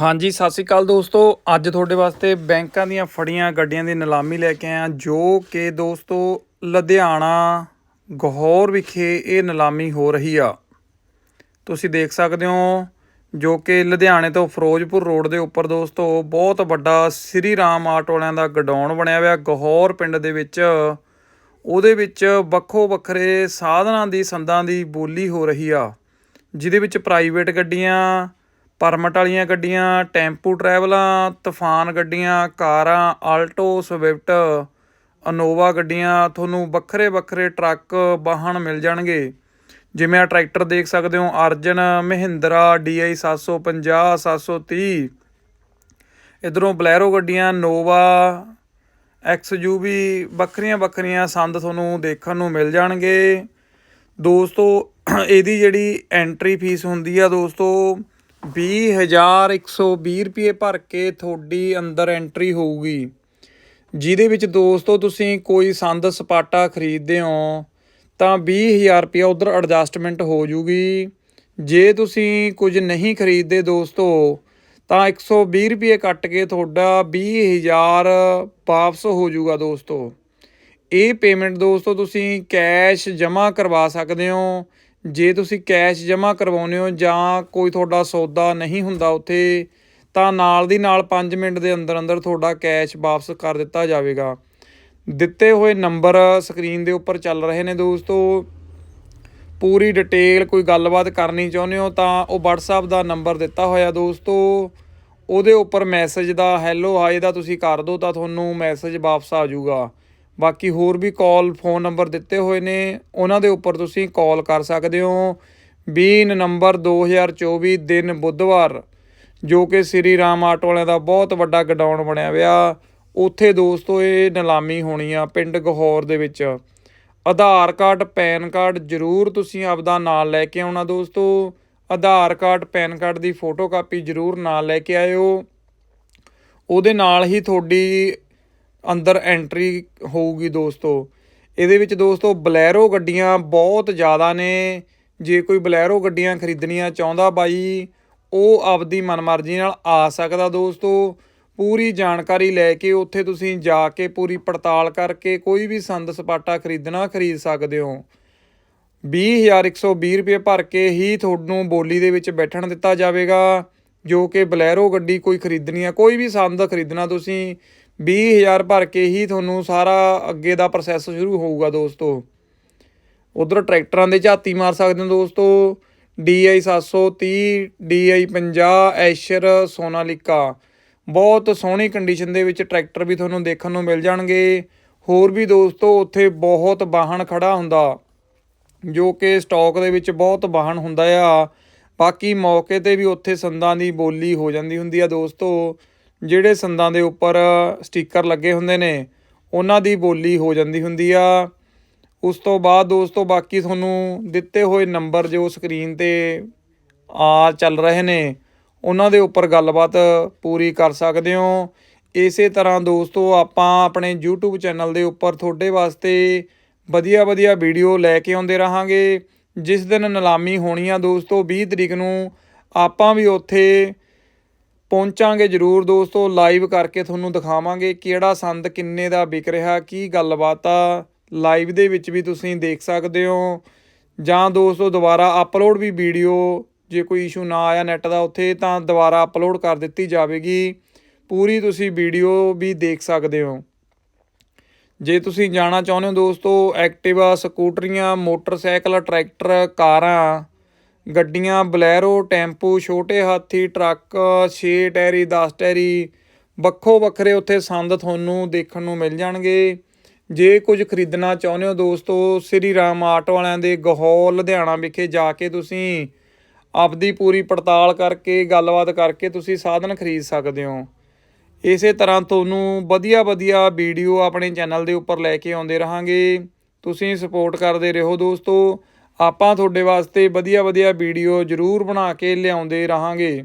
ਹਾਂਜੀ, ਸਤਿ ਸ਼੍ਰੀ ਅਕਾਲ ਦੋਸਤੋ। ਅੱਜ ਤੁਹਾਡੇ ਵਾਸਤੇ ਬੈਂਕਾਂ ਦੀਆਂ ਫੜੀਆਂ ਗੱਡੀਆਂ ਦੀ ਨਿਲਾਮੀ ਲੈ ਕੇ ਆਇਆ, ਜੋ ਕਿ ਦੋਸਤੋ ਲੁਧਿਆਣਾ ਗਹੌਰ ਵਿਖੇ ਇਹ ਨਿਲਾਮੀ ਹੋ ਰਹੀ ਆ। ਤੁਸੀਂ ਦੇਖ ਸਕਦੇ ਹੋ, ਜੋ ਕਿ ਲੁਧਿਆਣੇ ਤੋਂ ਫਿਰੋਜ਼ਪੁਰ ਰੋਡ ਦੇ ਉੱਪਰ ਦੋਸਤੋ ਬਹੁਤ ਵੱਡਾ ਸ੍ਰੀ ਰਾਮ ਆਟੋ ਵਾਲਿਆਂ ਦਾ ਗਡਾਊਨ ਬਣਿਆ ਹੋਇਆ ਗਹੌਰ ਪਿੰਡ ਦੇ ਵਿੱਚ। ਉਹਦੇ ਵਿੱਚ ਵੱਖੋ ਵੱਖਰੇ ਸਾਧਨਾਂ ਦੀ ਸੰਦਾਂ ਦੀ ਬੋਲੀ ਹੋ ਰਹੀ ਆ, ਜਿਹਦੇ ਵਿੱਚ ਪ੍ਰਾਈਵੇਟ ਗੱਡੀਆਂ ਪਰਮਟ ਵਾਲੀਆਂ ਗੱਡੀਆਂ, ਟੈਂਪੂ ਟਰੈਵਲਾਂ, ਤੂਫਾਨ ਗੱਡੀਆਂ, ਕਾਰਾਂ, ਆਲਟੋ, ਸਵਿਫਟ, ਅਨੋਵਾ ਗੱਡੀਆਂ, ਤੁਹਾਨੂੰ ਵੱਖਰੇ ਵੱਖਰੇ ਟਰੱਕ, ਵਾਹਨ ਮਿਲ ਜਾਣਗੇ। ਜਿਵੇਂ ਆ ਟਰੈਕਟਰ ਦੇਖ ਸਕਦੇ ਹੋ, ਅਰਜਨ, ਮਹਿੰਦਰਾ DI 750 730 ਇਧਰੋਂ ਬਲੈਰੋ ਗੱਡੀਆਂ, ਨੋਵਾ XUV ਵੱਖਰੀਆਂ ਵੱਖਰੀਆਂ ਸੰਦ ਤੁਹਾਨੂੰ ਦੇਖਣ ਨੂੰ ਮਿਲ ਜਾਣਗੇ। ਦੋਸਤੋ, ਇਹਦੀ ਜਿਹੜੀ ਐਂਟਰੀ ਫੀਸ ਹੁੰਦੀ ਆ ਦੋਸਤੋ 20120 ਰੁਪਏ ਭਰ ਕੇ ਤੁਹਾਡੀ ਅੰਦਰ ਐਂਟਰੀ ਹੋਊਗੀ। ਜਿਹਦੇ ਵਿੱਚ ਦੋਸਤੋ ਤੁਸੀਂ ਕੋਈ ਸੰਦ ਸਪਾਟਾ ਖਰੀਦਦੇ ਹੋ, ਤਾਂ 20000 ਰੁਪਏ ਉਧਰ ਐਡਜਸਟਮੈਂਟ ਹੋ ਜੂਗੀ। ਜੇ ਤੁਸੀਂ ਕੁਝ ਨਹੀਂ ਖਰੀਦਦੇ ਦੋਸਤੋ, ਤਾਂ 120 ਰੁਪਏ ਕੱਟ ਕੇ ਤੁਹਾਡਾ 20000 ਵਾਪਸ ਹੋ ਜਾਊਗਾ ਦੋਸਤੋ। ਇਹ ਪੇਮੈਂਟ ਦੋਸਤੋ ਤੁਸੀਂ ਕੈਸ਼ ਜਮ੍ਹਾਂ ਕਰਵਾ ਸਕਦੇ ਹੋ ਜੇ ਤੁਸੀਂ ਕੈਸ਼ ਜਮ੍ਹਾਂ ਕਰਵਾਉਂਦੇ ਹੋ ਜਾਂ ਕੋਈ ਤੁਹਾਡਾ ਸੌਦਾ ਨਹੀਂ ਹੁੰਦਾ ਉੱਥੇ, ਤਾਂ ਨਾਲ ਦੀ ਨਾਲ 5 ਮਿੰਟ ਦੇ ਅੰਦਰ ਅੰਦਰ ਤੁਹਾਡਾ ਕੈਸ਼ ਵਾਪਸ ਕਰ ਦਿੱਤਾ ਜਾਵੇਗਾ। ਦਿੱਤੇ ਹੋਏ ਨੰਬਰ ਸਕਰੀਨ ਦੇ ਉੱਪਰ ਚੱਲ ਰਹੇ ਨੇ ਦੋਸਤੋ। ਪੂਰੀ ਡਿਟੇਲ ਕੋਈ ਗੱਲਬਾਤ ਕਰਨੀ ਚਾਹੁੰਦੇ ਹੋ ਤਾਂ ਉਹ WhatsApp ਦਾ ਨੰਬਰ ਦਿੱਤਾ ਹੋਇਆ ਦੋਸਤੋ। ਉਹਦੇ ਉੱਪਰ ਮੈਸੇਜ ਦਾ ਹੈਲੋ ਹਾਏ ਦਾ ਤੁਸੀਂ ਕਰ ਦਿਓ ਤਾਂ ਤੁਹਾਨੂੰ ਮੈਸੇਜ ਵਾਪਸ ਆ ਜਾਊਗਾ। ਬਾਕੀ ਹੋਰ ਵੀ ਕਾਲ ਫੋਨ ਨੰਬਰ ਦਿੱਤੇ ਹੋਏ ਨੇ, ਉਹਨਾਂ ਦੇ ਉੱਪਰ ਤੁਸੀਂ ਕਾਲ ਕਰ ਸਕਦੇ ਹੋ। 20 ਨਵੰਬਰ 2024 ਦਿਨ ਬੁੱਧਵਾਰ, ਜੋ ਕਿ ਸ੍ਰੀ ਰਾਮ ਆਟੋ ਵਾਲਿਆਂ ਦਾ ਬਹੁਤ ਵੱਡਾ ਗਡਾਊਨ ਬਣਿਆ ਹੋਇਆ। ਉੱਥੇ ਦੋਸਤੋ, ਇਹ ਨਿਲਾਮੀ ਹੋਣੀ ਆ ਪਿੰਡ ਗਹੌਰ ਦੇ ਵਿੱਚ। ਆਧਾਰ ਕਾਰਡ, ਪੈਨ ਕਾਰਡ ਜ਼ਰੂਰ ਤੁਸੀਂ ਆਪਦਾ ਨਾਲ ਲੈ ਕੇ ਆਉਣਾ ਦੋਸਤੋ। ਆਧਾਰ ਕਾਰਡ, ਪੈਨ ਕਾਰਡ ਦੀ ਫੋਟੋ ਕਾਪੀ ਜ਼ਰੂਰ ਨਾਲ ਲੈ ਕੇ ਆਇਓ। ਉਹਦੇ ਨਾਲ ਹੀ ਤੁਹਾਡੀ ਅੰਦਰ ਐਂਟਰੀ ਹੋਊਗੀ ਦੋਸਤੋ। ਇਹਦੇ ਵਿੱਚ ਦੋਸਤੋ ਬਲੈਰੋ ਗੱਡੀਆਂ ਬਹੁਤ ਜ਼ਿਆਦਾ ਨੇ। ਜੇ ਕੋਈ ਬਲੈਰੋ ਗੱਡੀਆਂ ਖਰੀਦਣੀਆਂ ਚਾਹੁੰਦਾ ਬਾਈ, ਉਹ ਆਪਦੀ ਮਨਮਰਜ਼ੀ ਨਾਲ ਆ ਸਕਦਾ ਦੋਸਤੋ। ਪੂਰੀ ਜਾਣਕਾਰੀ ਲੈ ਕੇ ਉੱਥੇ ਤੁਸੀਂ ਜਾ ਕੇ ਪੂਰੀ ਪੜਤਾਲ ਕਰਕੇ ਕੋਈ ਵੀ ਸੰਦ ਸਪਾਟਾ ਖਰੀਦਣਾ ਖਰੀਦ ਸਕਦੇ ਹੋ। 20120 ਰੁਪਏ ਭਰ ਕੇ ਹੀ ਤੁਹਾਨੂੰ ਬੋਲੀ ਦੇ ਵਿੱਚ ਬੈਠਣ ਦਿੱਤਾ ਜਾਵੇਗਾ। ਜੋ ਕਿ ਬਲੈਰੋ ਗੱਡੀ ਕੋਈ ਖਰੀਦਣੀ ਆ, ਕੋਈ ਵੀ ਸੰਦ ਖਰੀਦਣਾ ਤੁਸੀਂ 20000 ਭਰ ਕੇ ਹੀ ਤੁਹਾਨੂੰ ਸਾਰਾ ਅੱਗੇ ਦਾ ਪ੍ਰੋਸੈਸ ਸ਼ੁਰੂ ਹੋਊਗਾ ਦੋਸਤੋ। ਉਧਰ ਟਰੈਕਟਰਾਂ ਦੇ ਝਾਤੀ ਮਾਰ ਸਕਦੇ ਹੋ ਦੋਸਤੋ। DI 730 DI 50 Eicher, Sonalika. ਬਹੁਤ ਸੋਹਣੀ ਕੰਡੀਸ਼ਨ ਦੇ ਵਿੱਚ ਟਰੈਕਟਰ ਵੀ ਤੁਹਾਨੂੰ ਦੇਖਣ ਨੂੰ ਮਿਲ ਜਾਣਗੇ। ਹੋਰ ਵੀ ਦੋਸਤੋ, ਉੱਥੇ ਬਹੁਤ ਵਾਹਨ ਖੜਾ ਹੁੰਦਾ, ਜੋ ਕਿ ਸਟਾਕ ਦੇ ਵਿੱਚ ਬਹੁਤ ਵਾਹਨ ਹੁੰਦਾ ਆ। ਬਾਕੀ ਮੌਕੇ ਤੇ ਵੀ ਉੱਥੇ ਸੰਦਾਂ ਦੀ ਬੋਲੀ ਹੋ ਜਾਂਦੀ ਹੁੰਦੀ ਆ ਦੋਸਤੋ। ਜਿਹੜੇ ਸੰਦਾਂ ਦੇ ਉੱਪਰ ਸਟicker ਲੱਗੇ ਹੁੰਦੇ ਨੇ, ਉਹਨਾਂ ਦੀ ਬੋਲੀ ਹੋ ਜਾਂਦੀ ਹੁੰਦੀ ਆ। ਉਸ ਤੋਂ ਬਾਅਦ ਦੋਸਤੋ ਬਾਕੀ ਤੁਹਾਨੂੰ ਦਿੱਤੇ ਹੋਏ ਨੰਬਰ ਜੋ ਸਕਰੀਨ ਤੇ ਆ ਚੱਲ ਰਹੇ ਨੇ, ਉਹਨਾਂ ਦੇ ਉੱਪਰ ਗੱਲਬਾਤ ਪੂਰੀ ਕਰ ਸਕਦੇ ਹੋ। ਇਸੇ ਤਰ੍ਹਾਂ ਦੋਸਤੋ ਆਪਾਂ ਆਪਣੇ YouTube ਚੈਨਲ ਦੇ ਉੱਪਰ ਤੁਹਾਡੇ ਵਾਸਤੇ ਵਧੀਆ ਵਧੀਆ ਵੀਡੀਓ ਲੈ ਕੇ ਆਉਂਦੇ ਰਹਾਂਗੇ। ਜਿਸ ਦਿਨ ਨਿਲਾਮੀ ਹੋਣੀ ਆ ਦੋਸਤੋ 20 ਤਰੀਕ ਨੂੰ, ਆਪਾਂ ਵੀ ਉੱਥੇ ਪਹੁੰਚਾਂਗੇ ਜਰੂਰ ਦੋਸਤੋ ਲਾਈਵ ਕਰਕੇ ਤੁਹਾਨੂੰ ਦਿਖਾਵਾਂਗੇ ਕਿਹੜਾ ਸੰਦ ਕਿੰਨੇ ਦਾ ਵਿਕ ਰਿਹਾ, ਕੀ ਗੱਲਬਾਤ ਆ। ਲਾਈਵ ਦੇ ਵਿੱਚ ਵੀ ਤੁਸੀਂ ਦੇਖ ਸਕਦੇ ਹੋ। ਜਾਂ ਦੋਸਤੋ, ਦੁਬਾਰਾ ਅਪਲੋਡ ਵੀ ਵੀਡੀਓ ਜੇ ਕੋਈ ਇਸ਼ੂ ਨਾ ਆਇਆ ਨੈਟ ਦਾ ਉੱਥੇ, ਤਾਂ ਦੁਬਾਰਾ ਅਪਲੋਡ ਕਰ ਦਿੱਤੀ ਜਾਵੇਗੀ। ਪੂਰੀ ਤੁਸੀਂ ਵੀਡੀਓ ਵੀ ਦੇਖ ਸਕਦੇ ਹੋ। ਜੇ ਤੁਸੀਂ ਜਾਣਾ ਚਾਹੁੰਦੇ ਹੋ ਦੋਸਤੋ ਐਕਟਿਵਾ ਸਕੂਟਰੀਆਂ, ਮੋਟਰਸਾਈਕਲ, ਟਰੈਕਟਰ, ਕਾਰਾਂ ਗੱਡੀਆਂ, ਬਲੈਰੋ, ਟੈਂਪੂ, ਛੋਟੇ ਹਾਥੀ, ਟਰੱਕ 6 ਟੈਰੀ 10 ਟੈਰੀ, ਵੱਖੋ ਵੱਖਰੇ ਉੱਥੇ ਸੰਦ ਤੁਹਾਨੂੰ ਦੇਖਣ ਨੂੰ ਮਿਲ ਜਾਣਗੇ। ਜੇ ਕੁਝ ਖਰੀਦਣਾ ਚਾਹੁੰਦੇ ਹੋ ਦੋਸਤੋ, ਸ੍ਰੀ ਰਾਮ ਆਟੋ ਵਾਲਿਆਂ ਦੇ ਗਹੌਰ ਲੁਧਿਆਣਾ ਵਿਖੇ ਜਾ ਕੇ ਤੁਸੀਂ ਆਪਦੀ ਪੂਰੀ ਪੜਤਾਲ ਕਰਕੇ, ਗੱਲਬਾਤ ਕਰਕੇ ਤੁਸੀਂ ਸਾਧਨ ਖਰੀਦ ਸਕਦੇ ਹੋ। ਇਸੇ ਤਰ੍ਹਾਂ ਤੁਹਾਨੂੰ ਵਧੀਆ ਵਧੀਆ ਵੀਡੀਓ ਆਪਣੇ ਚੈਨਲ ਦੇ ਉੱਪਰ ਲੈ ਕੇ ਆਉਂਦੇ ਰਹਾਂਗੇ। ਤੁਸੀਂ ਸਪੋਰਟ ਕਰਦੇ ਰਹੋ ਦੋਸਤੋ। ਆਪਾਂ ਤੁਹਾਡੇ ਵਾਸਤੇ ਵਧੀਆ ਵਧੀਆ ਵੀਡੀਓ ਜ਼ਰੂਰ ਬਣਾ ਕੇ ਲਿਆਉਂਦੇ ਰਹਾਂਗੇ।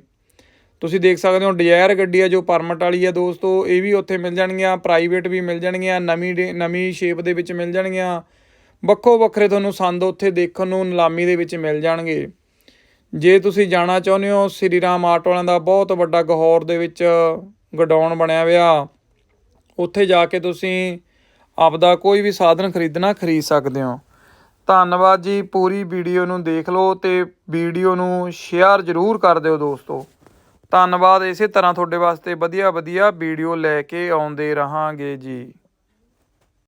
ਤੁਸੀਂ ਦੇਖ ਸਕਦੇ ਹੋ ਡਿਜ਼ਾਇਰ ਗੱਡੀ ਆ ਜੋ ਪਰਮਟ ਵਾਲੀ ਆ ਦੋਸਤੋ, ਇਹ ਵੀ ਉੱਥੇ ਮਿਲ ਜਾਣਗੀਆਂ, ਪ੍ਰਾਈਵੇਟ ਵੀ ਮਿਲ ਜਾਣਗੀਆਂ, ਨਵੀਂ ਡੇ- ਨਵੀਂ ਸ਼ੇਪ ਦੇ ਵਿੱਚ ਮਿਲ ਜਾਣਗੀਆਂ। ਵੱਖੋ ਵੱਖਰੇ ਤੁਹਾਨੂੰ ਸੰਦ ਉੱਥੇ ਦੇਖਣ ਨੂੰ, ਨਿਲਾਮੀ ਦੇ ਵਿੱਚ ਮਿਲ ਜਾਣਗੇ। ਜੇ ਤੁਸੀਂ ਜਾਣਾ ਚਾਹੁੰਦੇ ਹੋ, ਸ੍ਰੀ ਰਾਮ ਆਟੋ ਵਾਲਿਆਂ ਦਾ ਬਹੁਤ ਵੱਡਾ ਗਹੌਰ ਦੇ ਵਿੱਚ ਗਡਾਊਨ ਬਣਿਆ ਹੋਇਆ। ਉੱਥੇ ਜਾ ਕੇ ਤੁਸੀਂ ਆਪਦਾ ਕੋਈ ਵੀ ਸਾਧਨ ਖਰੀਦਣਾ ਖਰੀਦ ਸਕਦੇ ਹੋ। ਧੰਨਵਾਦ ਜੀ, ਪੂਰੀ ਵੀਡੀਓ ਨੂੰ ਦੇਖ ਲਓ ਤੇ ਵੀਡੀਓ ਨੂੰ ਸ਼ੇਅਰ ਜ਼ਰੂਰ ਕਰ ਦਿਓ ਦੋਸਤੋ। ਧੰਨਵਾਦ ਇਸੇ ਤਰ੍ਹਾਂ ਤੁਹਾਡੇ ਵਾਸਤੇ ਵਧੀਆ ਵਧੀਆ ਵੀਡੀਓ ਲੈ ਕੇ ਆਉਂਦੇ ਰਹਾਂਗੇ ਜੀ।